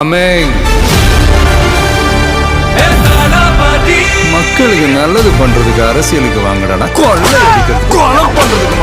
அமேன் மக்களுக்கு நல்லது பண்றதுக்கு அரசியலுக்கு வாங்கடா. கொலை அடிக்கிறது கொலை பண்றதுக்கு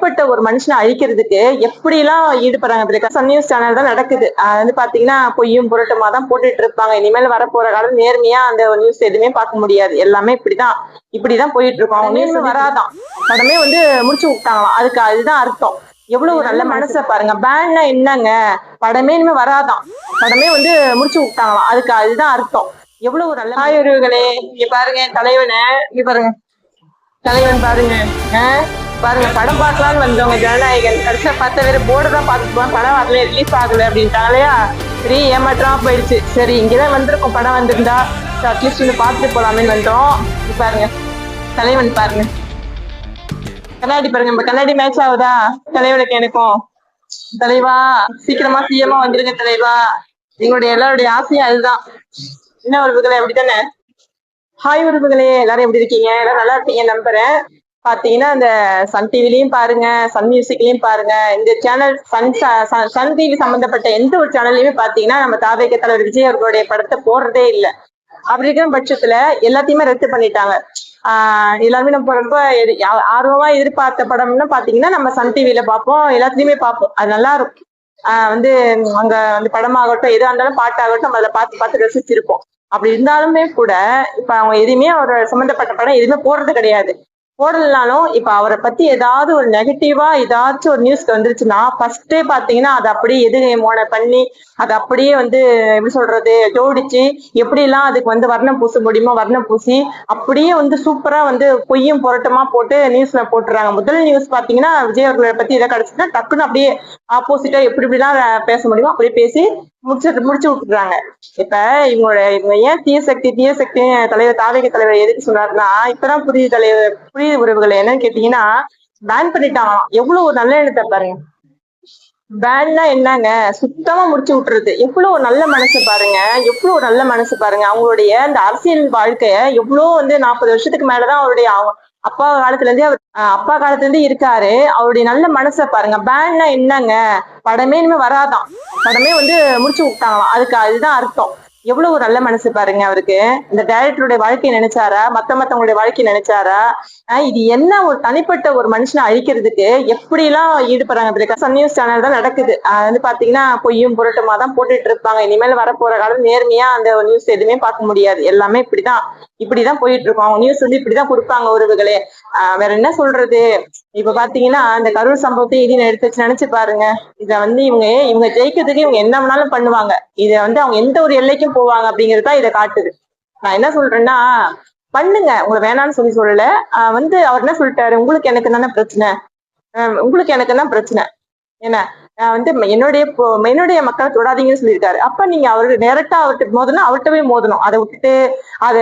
தனிப்பட்ட ஒரு மனுஷனை அழிக்கிறதுக்கு எப்படிலாம் ஈடுபடுறாங்க சன் நியூஸ் சேனல் தான் நடக்குது. அது வந்து பாத்தீங்கன்னா பொய்யும் புரட்டுமா தான் போட்டுட்டு இருப்பாங்க. இனிமேல் வரப்போற காலம் நேர்மையா அந்த நியூஸ் எதுவுமே பார்க்க முடியாது. எல்லாமே இப்படிதான். இப்படிதான் போயிட்டு இருக்கோம். அவங்க நியூஸ் வராதான். படமே வந்து முடிச்சு விட்டாங்களாம். அதுக்கு அதுதான் அர்த்தம். எவ்வளவு ஒரு நல்ல மனசை பாருங்க. பேன்னா என்னங்க? படமே இனிமே வராதான். படமே வந்து முடிச்சு விட்டாங்களாம். அதுக்கு அதுதான் அர்த்தம். எவ்வளவு ஒரு நல்ல ஆயுர்வுகளே இங்க பாருங்க தலைவனை. இங்க பாருங்க. தலைவன் பாருங்க. ஆஹ் பாருங்க படம் பார்க்கலாம்னு வந்தவங்க ஜனநாயகன். கடைசியா பார்த்த வேற போர்டு தான் பார்த்துப்போம் படம் வரல ரிலீஸ் ஆகல அப்படின்ட்டாங்களையா சரி ஏமாற்றமா போயிடுச்சு. சரி இங்கதான் வந்திருக்கோம் படம் வந்திருந்தா. அட்லீஸ்ட் வந்து பார்த்துட்டு போலாமேன்னு வந்தோம். பாருங்க தலைவன் பாருங்க. கண்ணாடி பாருங்க நம்ம கண்ணாடி மேட்ச் ஆகுதா? தலைவனுக்கு எனக்கும். தலைவா சீக்கிரமா சிஎம்மா வந்துருங்க தலைவா. எங்களுடைய எல்லாருடைய ஆசையும் அதுதான். என்ன உறவுகளை அப்படித்தானே? ஹாய் உறவுகளே எல்லாரும் எப்படி இருக்கீங்க? எல்லாரும் நல்லா இருக்கீங்க நம்புறேன். பாத்தீங்கன்னா அந்த சன் டிவிலையும் பாருங்க சன் மியூசிக்லயும் பாருங்க இந்த சேனல் சன் ச- சன் டிவி சம்பந்தப்பட்ட எந்த ஒரு சேனல்லையுமே பாத்தீங்கன்னா நம்ம தாவேக தலைவர் விஜய் அவர்களுடைய படத்தை போடுறதே இல்லை. அப்படி இருக்கிற பட்சத்துல எல்லாத்தையுமே ரத்து பண்ணிட்டாங்க. ஆஹ் எல்லாருமே நம்ம ரொம்ப எது- ஆர்வமா எதிர்பார்த்த படம்னு பாத்தீங்கன்னா நம்ம சன் டிவில பார்ப்போம் எல்லாத்துலயுமே பார்ப்போம் அது நல்லா இருக்கும் ஆஹ் வந்து அங்க வந்து படமாகட்டும் எதா இருந்தாலும் பாட்டாகட்டும் நம்ம அதில் பார்த்து பார்த்து ரசிச்சிருப்போம். அப்படி இருந்தாலுமே கூட இப்ப அவங்க எதுவுமே அவர் சம்பந்தப்பட்ட படம் எதுவுமே போடுறது கிடையாது. போடலனாலும் இப்ப அவரை பத்தி ஏதாவது ஒரு நெகட்டிவா ஏதாச்சும் ஒரு நியூஸ்க்கு வந்துருச்சுன்னா ஃபர்ஸ்டே பாத்தீங்கன்னா அதை அப்படியே எதிர்மோனை பண்ணி அதை அப்படியே வந்து எப்படி சொல்றது ஜோடிச்சு எப்படி எல்லாம் அதுக்கு வந்து வர்ணம் பூச முடியுமோ வர்ணம் பூசி அப்படியே வந்து சூப்பரா வந்து பொய்யும் புரட்டமா போட்டு நியூஸ்ல போட்டுறாங்க. முதல் நியூஸ் பாத்தீங்கன்னா விஜய் அவர்களை பத்தி எதை கிடைச்சுன்னா டக்குன்னு அப்படியே ஆப்போசிட்டா எப்படி இப்படிலாம் பேச முடியுமோ அப்படியே பேசி முடிச்சு முடிச்சு விட்டுறாங்க. இப்ப இவங்களோட இவங்க ஏன் தீய சக்தி தீய சக்தி தலைவர் தாவேக தலைவர் எதுக்கு சொன்னாருன்னா இப்பதான் புதிய தலைவர் புதிய உறவுகள் என்னன்னு கேட்டீங்கன்னா பேன் பண்ணிட்டான். எவ்வளவு ஒரு நல்ல எண்ணத்தை பாருங்க. பேன்னா என்னங்க? சுத்தமா முடிச்சு விட்டுறது. எவ்வளவு ஒரு நல்ல மனசு பாருங்க. எவ்வளவு ஒரு நல்ல மனசு பாருங்க. அவங்களுடைய அந்த அரசியல் வாழ்க்கைய எவ்வளவு வந்து நாற்பது வருஷத்துக்கு மேலதான் அவருடைய அப்பா காலத்துல இருந்தே அவர் அப்பா காலத்துல இருந்தே இருக்காரு. அவருடைய நல்ல மனசை பாருங்க. பேன்னா என்னங்க? படமே இனிமே வராதான் படமே வந்து முடிச்சு விட்டாங்களாம். அதுக்கு அதுதான் அர்த்தம். எவ்வளவு ஒரு நல்ல மனசு பாருங்க அவருக்கு. இந்த டைரக்டருடைய வாழ்க்கையை நினைச்சாரா? மத்த மத்தவங்களுடைய வாழ்க்கையை நினைச்சாரா? ஆஹ் இது என்ன ஒரு தனிப்பட்ட ஒரு மனுஷனை அழிக்கிறதுக்கு எப்படி எல்லாம் ஈடுபடுறாங்க சன் நியூஸ் சேனல் தான் நடக்குது. அது வந்து பாத்தீங்கன்னா பொய்யும் புரட்டமா தான் போட்டுட்டு இருப்பாங்க. இனிமேல் வரப்போற காலம் நேர்மையா அந்த நியூஸ் எதுவுமே பார்க்க முடியாது. எல்லாமே இப்படிதான். இப்படிதான் போயிட்டு இருக்கோம். அவங்க நியூஸ் வந்து இப்படிதான் கொடுப்பாங்க உறவுகளே. ஆஹ் வேற என்ன சொல்றது? இப்ப பாத்தீங்கன்னா அந்த கரூர் சம்பவத்தை இதையும் எடுத்து வச்சு நினைச்சு பாருங்க. இத வந்து இவங்க இவங்க ஜெயிக்கிறதுக்கு இவங்க என்ன வேணாலும் பண்ணுவாங்க. இத வந்து அவங்க எந்த ஒரு எல்லைக்கும் போவாங்க அப்படிங்கறதா இதை காட்டுது. நான் என்ன சொல்றேன்னா பண்ணுங்க. உங்களை வேணாம்னு சொல்லி சொல்லல. வந்து அவர் என்ன சொல்லிட்டாரு? உங்களுக்கு எனக்கு தானே பிரச்சனை. உங்களுக்கு எனக்கு தான் பிரச்சனை. என்ன வந்து என்னுடைய என்னுடைய மக்களை தொடாதீங்கன்னு சொல்லியிருக்காரு. அப்ப நீங்க அவருக்கு டேரக்டா அவர்கிட்ட மோதணும் அவர்கிட்ட போய் மோதணும். அதை விட்டுட்டு அது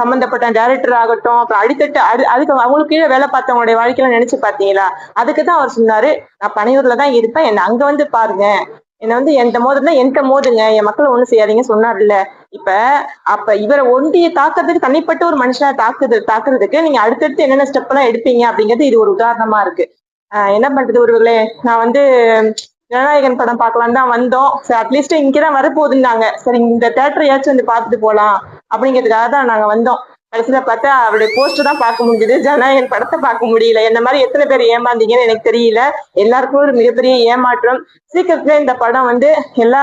சம்பந்தப்பட்ட டைரக்டர் ஆகட்டும் அப்புறம் அடித்தட்டு அது அதுக்கு அவங்களுக்கு கீழே வேலை பார்த்தவங்களுடைய வாழ்க்கையில நினைச்சு பாத்தீங்களா அதுக்கு தான் அவர் சொன்னாரு நான் பனையூர்ல தான் இருப்பேன். என்ன அங்க வந்து பாருங்க. என்ன வந்து எந்த மோதுனா என்கிட்ட மோதுங்க. என் மக்களை ஒண்ணு செய்யாதீங்க சொன்னார்ல. இப்ப அப்ப இவரை ஒண்டிய தாக்குறதுக்கு தனிப்பட்ட ஒரு மனுஷனை தாக்குது தாக்குறதுக்கு நீங்க அடுத்தடுத்து என்னென்ன ஸ்டெப் எல்லாம் எடுப்பீங்க அப்படிங்கிறது இது ஒரு உதாரணமா இருக்கு. ஆஹ் என்ன பண்றது ஒருவர்களே நான் வந்து ஜனநாயகன் படம் பார்க்கலாம் தான் வந்தோம். சரி அட்லீஸ்ட் இங்கதான் வரப்போகுதுன்னாங்க. சரி இந்த தேட்டரையாச்சும் வந்து பார்த்துட்டு போலாம் அப்படிங்கிறதுக்காக தான் நாங்க வந்தோம். கடைசியில பார்த்தா அவருடைய போஸ்டர் தான் பார்க்க முடிஞ்சது. ஜனநாயகன் படத்தை பார்க்க முடியல. என்ன மாதிரி எத்தனை பேர் ஏமாந்தீங்கன்னு எனக்கு தெரியல. எல்லாருக்கும் ஒரு மிகப்பெரிய ஏமாற்றம். சீக்கிரத்துல இந்த படம் வந்து எல்லா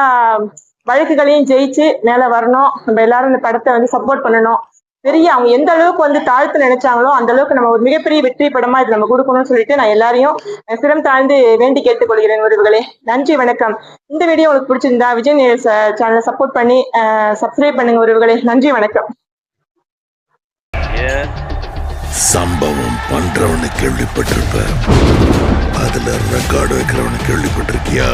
வழக்குகளையும் ஜெயிச்சு மேல வரணும். நம்ம எல்லாரும் இந்த படத்தை வந்து சப்போர்ட் பண்ணணும். பெரிய அவங்க எந்த அளவுக்கு வந்து தாழ்த்து நினைச்சாங்களோ அந்த அளவுக்கு நம்ம ஒரு மிகப்பெரிய வெற்றி படமா இது நம்ம கொடுக்கணும்னு சொல்லிட்டு நான் எல்லாரையும் சிரம் தாழ்ந்து வேண்டி கேட்டுக்கொள்கிறேன் உறவுகளே. நன்றி வணக்கம். இந்த வீடியோ உங்களுக்கு பிடிச்சிருந்தா விஜய் சேனலை சப்போர்ட் பண்ணி சப்ஸ்கிரைப் பண்ணுங்க உறவுகளே. நன்றி வணக்கம். சம்பவம் பண்றவனு கேள்விப்பட்டிருப்ப. அதுல ரெக்கார்டு வைக்கிறவனு கேள்விப்பட்டிருக்கியா?